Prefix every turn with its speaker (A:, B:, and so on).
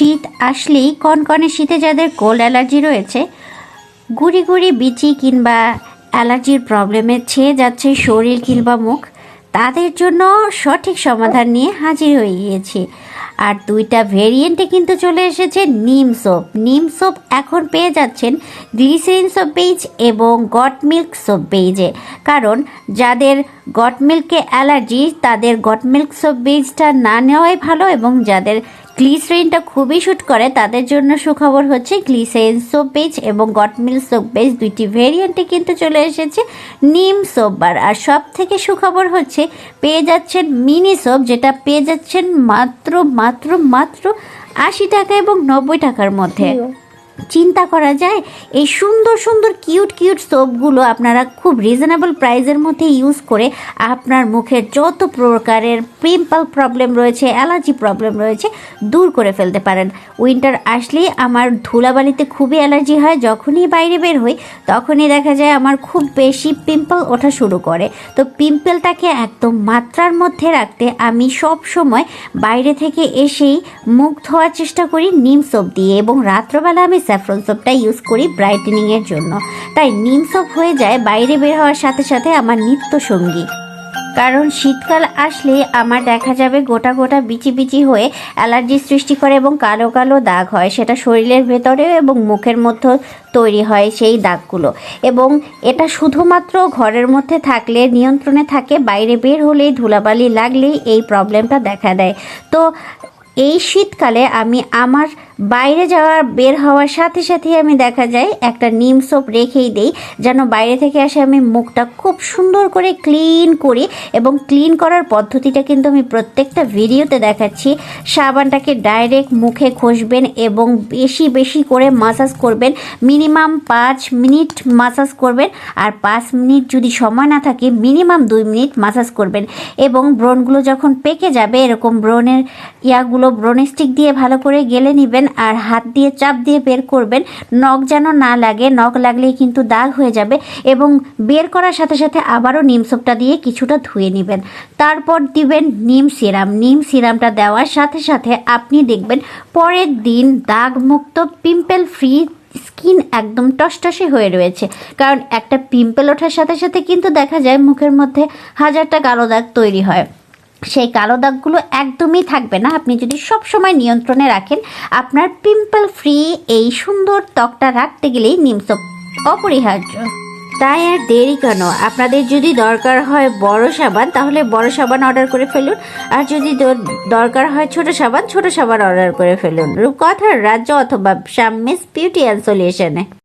A: শীত আসলেই কনকনে শীতে যাদের কোল্ড অ্যালার্জি রয়েছে, গুড়ি গুড়ি বিচি কিংবা অ্যালার্জির প্রবলেমে ছেয়ে যাচ্ছে শরীর কিংবা মুখ, তাদের জন্য সঠিক সমাধান নিয়ে হাজির হয়ে গিয়েছি। আর দুইটা ভেরিয়েন্টে কিন্তু চলে এসেছে নিম সোপ। নিম সোপ এখন পেয়ে যাচ্ছেন গ্লিসেরিন সোপ বেজ এবং গট মিল্ক সোপ বেজে কারণ যাদের গট মিল্কে অ্যালার্জি, তাদের গট মিল্ক সোপ বেজটা না নেওয়াই ভালো এবং যাদের গ্লিসারিনটা খুবই শ্যুট করে, তাদের জন্য সুখবর হচ্ছে গ্লিসারিন সোপ বেজ এবং গটমিল সোপ বেজ দুইটি ভেরিয়েন্টে কিন্তু চলে এসেছে, নিম সোপ বার। আর সব থেকে সুখবর হচ্ছে পেয়ে যাচ্ছেন মিনি সোপ, যেটা পেয়ে যাচ্ছেন মাত্র মাত্র মাত্র আশি টাকা এবং নব্বই টাকার মধ্যে। চিন্তা করা যায়, এই সুন্দর সুন্দর কিউট কিউট সোপগুলো আপনারা খুব রিজনেবল প্রাইসের মধ্যে ইউজ করে আপনার মুখের যত প্রকারের পিম্পল প্রবলেম রয়েছে অ্যালার্জি প্রবলেম রয়েছে, দূর করে ফেলতে পারেন। উইন্টার আসলেই আমার ধুলাবালিতে খুবই অ্যালার্জি হয়, যখনই বাইরে বের হই, তখনই দেখা যায় আমার খুব বেশি পিম্পল ওঠা শুরু করে। তো পিম্পলটাকে একদম মাত্রার মধ্যে রাখতে আমি সব সময় বাইরে থেকে এসেই মুখ ধোয়ার চেষ্টা করি, নিম সোপ দিয়ে এবং রাত্রবেলা আমি স্যাফরন সোপটা ইউজ করি ব্রাইটেনিংয়ের জন্য। তাই নিম সোপ হয়ে যায় বাইরে বের হওয়ার সাথে সাথে আমার নিত্য সঙ্গী। কারণ শীতকাল আসলে আমার দেখা যাবে গোটা গোটা বিচি বিচি হয়ে অ্যালার্জি সৃষ্টি করে এবং কালো কালো দাগ হয়। সেটা শরীরের ভেতরে এবং মুখের মধ্যে তৈরি হয় সেই দাগগুলো। এবং এটা শুধুমাত্র ঘরের মধ্যে থাকলে, নিয়ন্ত্রণে থাকে, বাইরে বের হলেই ধুলাবালি লাগলেই এই প্রবলেমটা দেখা দেয়। তো এই শীতকালে আমি আমার বাইরে যাওয়ার বের হওয়ার সাথে সাথে আমি দেখা যায় একটা নিম সোপ রেখেই দেই, যেন বাইরে থেকে আসে আমি মুখটা খুব সুন্দর করে ক্লিন করি এবং ক্লিন করার পদ্ধতিটা কিন্তু আমি প্রত্যেকটা ভিডিওতে দেখাচ্ছি। সাবানটাকে ডাইরেক্ট মুখে ঘষবেন এবং বেশি বেশি করে মাসাজ করবেন মিনিমাম পাঁচ মিনিট মাসাজ করবেন আর পাঁচ মিনিট যদি সময় না থাকে মিনিমাম দুই মিনিট মাসাজ করবেন। এবং ব্রণগুলো যখন পেকে যাবে, এরকম ব্রণের ইয়াগুলো ব্রণ স্টিক দিয়ে ভালো করে গেলে নেবেন আর হাত দিয়ে চাপ দিয়ে বের করবেন। নখ যেন না লাগে, নখ লাগলেই কিন্তু দাগ হয়ে যাবে এবং বের করার সাথে সাথে আবারও নিম সোপটা দিয়ে কিছুটা ধুয়ে নেবেন। তারপর দিবেন নিম সিরাম। নিম সিরামটা দেওয়ার সাথে সাথে আপনি দেখবেন পরের দিন দাগ মুক্ত পিম্পল ফ্রি স্কিন একদম টসটসে হয়ে রয়েছে। কারণ একটা পিম্পল ওঠার সাথে সাথে কিন্তু দেখা যায় মুখের মধ্যে হাজারটা কালো দাগ তৈরি হয়। সেই কালো দাগগুলো একদমই থাকবে না। আপনি যদি সব সময় নিয়ন্ত্রণে রাখেন, আপনার পিম্পল ফ্রি এই সুন্দর ত্বকটা রাখতে গেলেই নিমসোপ অপরিহার্য। তাই আর দেরি কেন? আপনাদের যদি দরকার হয় বড় সাবান, তাহলে বড় সাবান অর্ডার করে ফেলুন। আর যদি দরকার হয় ছোট সাবান ছোট সাবান অর্ডার করে ফেলুন। রূপকথার রাজ্য অথবা শাম্মিস বিউটি অ্যান্ড সলিউশনে